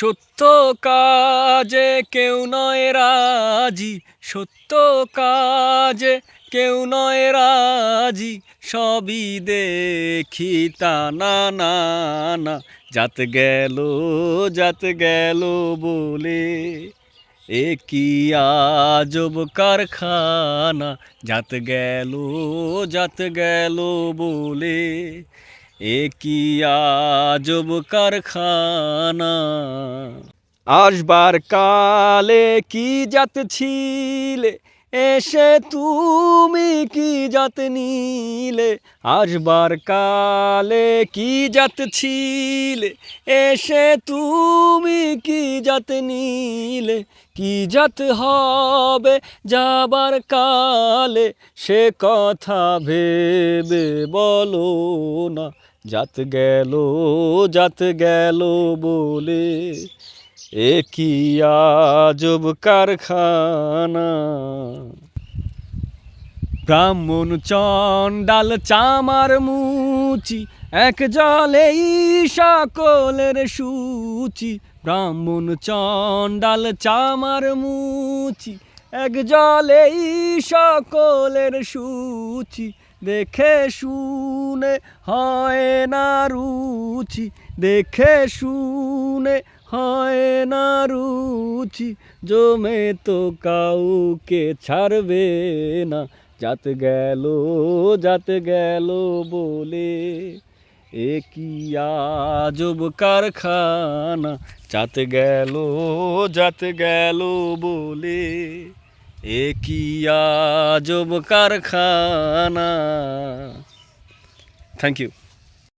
সত্য কাজে কেউ নয় রাজি, সত্য কাজে কেউ নয় রাজি, সবই দেখি তা না না না। যাত গেল যাত গেল বলে, এ কি আজব কারখানা? যাত গেল যাত গেল বলে এ আজব কারখানা? আসবার কালে কি জাত ছিলে? এসে তুমি কি জাত নিলে? আসবার কালে কি জাত ছিলে? এসে তুমি কি জাত নিলে? কি জাত হবে যাবার কালে? সে কথা ভেবে বলো না। জাত গেল জাত গেল বলে। এ কি আজব কারখানা। ব্রাহ্মণ চণ্ডাল চামার মুচি, এক জলেই সকলের সূচি। ব্রাহ্মণ চণ্ডাল চামার মুচি এক জলেই সকলের সূচি দেখে শুনে হয় না রুচি, দেখে শুনে হয় না রুচি, জমে তো কাউকে ছাড়বে না যাত গেল যাত গেল বলে। এ কি আজব কারখানা যাত গেল যাত গেল বলে। এ কি আজব কারখানা। Thank you